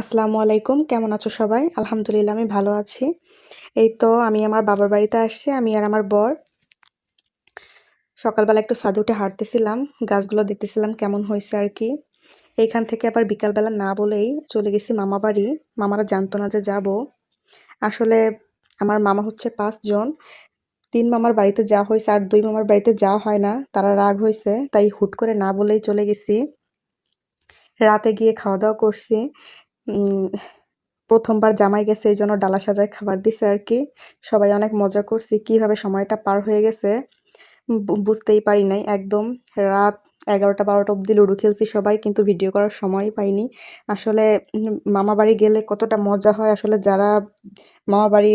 আসসালামু আলাইকুম, কেমন আছো সবাই? আলহামদুলিল্লাহ, আমি ভালো আছি। এই তো আমি আমার বাবার বাড়িতে আসছি, আমি আর আমার বর। সকালবেলা একটু ছাদে উঠে হাঁটতেছিলাম, গাছগুলো দেখতেছিলাম কেমন হয়েছে আর কি। এইখান থেকে আবার বিকালবেলা না বলেই চলে গেছি মামা বাড়ি। মামারা জানতো না যে যাব। আসলে আমার মামা হচ্ছে পাঁচজন তিন মামার বাড়িতে যাওয়া হয়েছে আর দুই মামার বাড়িতে যাওয়া হয় না। তারা রাগ হয়েছে, তাই হুট করে না বলেই চলে গেছি। রাতে গিয়ে খাওয়া দাওয়া করছি। প্রথমবার জামাই গেছে, এই জন্য ডালা সাজায় খাবার দিছে আর কি। সবাই অনেক মজা করছি, কীভাবে সময়টা পার হয়ে গেছে বুঝতেই পারি নাই একদম। রাত এগারোটা বারোটা অব্দি লুডো খেলছি সবাই, কিন্তু ভিডিও করার সময় পাইনি। আসলে মামা বাড়ি গেলে কতটা মজা হয়, আসলে যারা মামা বাড়ি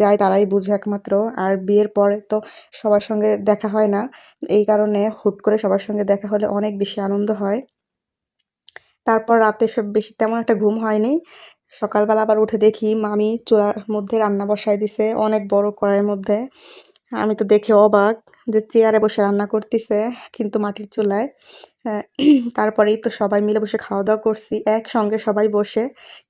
যায় তারাই বুঝে একমাত্র। আর বিয়ের পরে তো সবার সঙ্গে দেখা হয় না, এই কারণে হুট করে সবার সঙ্গে দেখা হলে অনেক বেশি আনন্দ হয়। তারপর রাতে সব বেশি তেমন একটা ঘুম হয়নি। সকালবেলা আবার উঠে দেখি মামি চুলার মধ্যে রান্না বসায় দিছে অনেক বড় কড়াইয়ের মধ্যে। আমি তো দেখে অবাক যে চেয়ারে বসে রান্না করতেছে কিন্তু মাটির চুলায়। হ্যাঁ, তারপরেই তো সবাই মিলে বসে খাওয়া দাওয়া করছি একসঙ্গে সবাই বসে।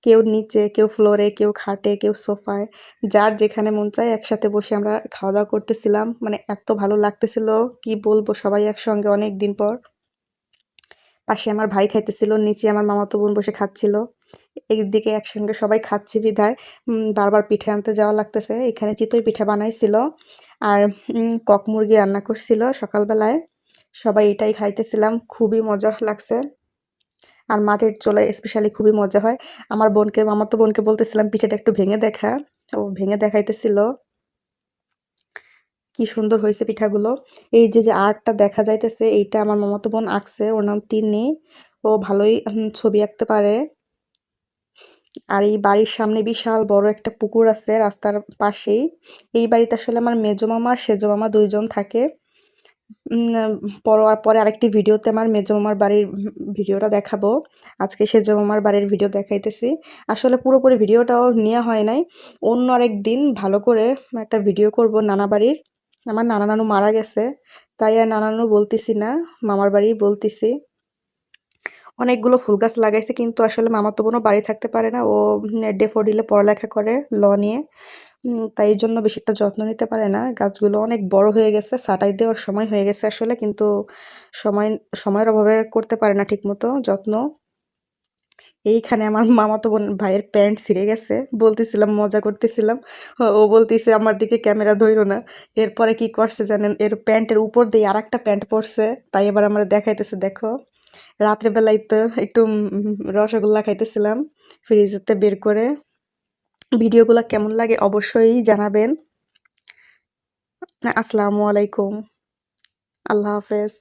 কেউ নিচে কেউ ফ্লোরে কেউ খাটে কেউ সোফায়। যার যেখানে মন চায় একসাথে বসে আমরা খাওয়া দাওয়া করতেছিলাম। মানে এত ভালো লাগতেছিল কি বলব সবাই একসঙ্গে অনেক দিন পর। পাশে আমার ভাই খাইতেছিল, নিচে আমার মামাতো বোন বসে খাচ্ছিল। একদিকে একসঙ্গে সবাই খাচ্ছি বিধায়। বারবার পিঠে আনতে যাওয়া লাগতেছে। এখানে চিতই পিঠা বানাইছিল। আর কক মুরগি রান্না করছিল সকালবেলায়। সবাই এটাই খাইতেছিলাম। খুবই মজা লাগছে। আর মাটির চোলায় স্পেশালি খুবই মজা হয়। আমার বোনকে আমার তো বোনকে বলতেছিলাম, পিঠাটা একটু ভেঙে দেখা। ও ভেঙে দেখাইতেছিল। কি সুন্দর হয়েছে পিঠাগুলো। এই যে যে আর্টটা দেখা যাইতেছে, এইটা আমার মামাতো বোন আঁকছে, ওর নাম তিনি ও ভালোই ছবি আঁকতে পারে। আর এই বাড়ির সামনে বিশাল বড় একটা পুকুর আছে রাস্তার পাশেই। এই বাড়িতে আসলে আমার মেজো মামা আর সেজো মামা দুইজন থাকে। পর পরে আরেকটি ভিডিওতে আমার মেজো মামার বাড়ির ভিডিওটা দেখাবো। আজকে সেজো মামার বাড়ির ভিডিও দেখাইতেছি। আসলে পুরোপুরি ভিডিওটাও নেওয়া হয় নাই। অন্য আরেক দিন ভালো করে একটা ভিডিও করব নানা বাড়ির। আমার নানা নানু মারা গেছে, তাই আর নানা নানু বলতেছি না, মামার বাড়ি বলতেছি। অনেকগুলো ফুল গাছ লাগাইছে, কিন্তু আসলে মামা তো বোনও বাড়ি থাকতে পারে না, ও ডেফোডিলে পড়ালেখা করে, ল নিয়ে। তাই জন্য বেশি একটা যত্ন নিতে পারে না। গাছগুলো অনেক বড় হয়ে গেছে সাটাই দেওয়ার সময় হয়ে গেছে আসলে, কিন্তু সময়, সময়ের অভাবে করতে পারে না ঠিকমতো যত্ন। এইখানে আমার মামাতো বোন ভাইয়ের প্যান্ট ছিঁড়ে গেছে। বলতেছিলাম, মজা করতেছিলাম। ও বলতেছে, আমার দিকে ক্যামেরা ধরো না। এরপরে কি করছে জানেন, এর প্যান্টের উপর দিয়ে আর একটা প্যান্ট পরছে। তাই এবার আমরা দেখাইতেছে, দেখো রাত্রেবেলায় তো একটু রসগোল্লা খাইতেছিলাম ফ্রিজতে বের করে। ভিডিওগুলো কেমন লাগে অবশ্যই জানাবেন। আসসালামু আলাইকুম। আল্লাহ হাফেজ।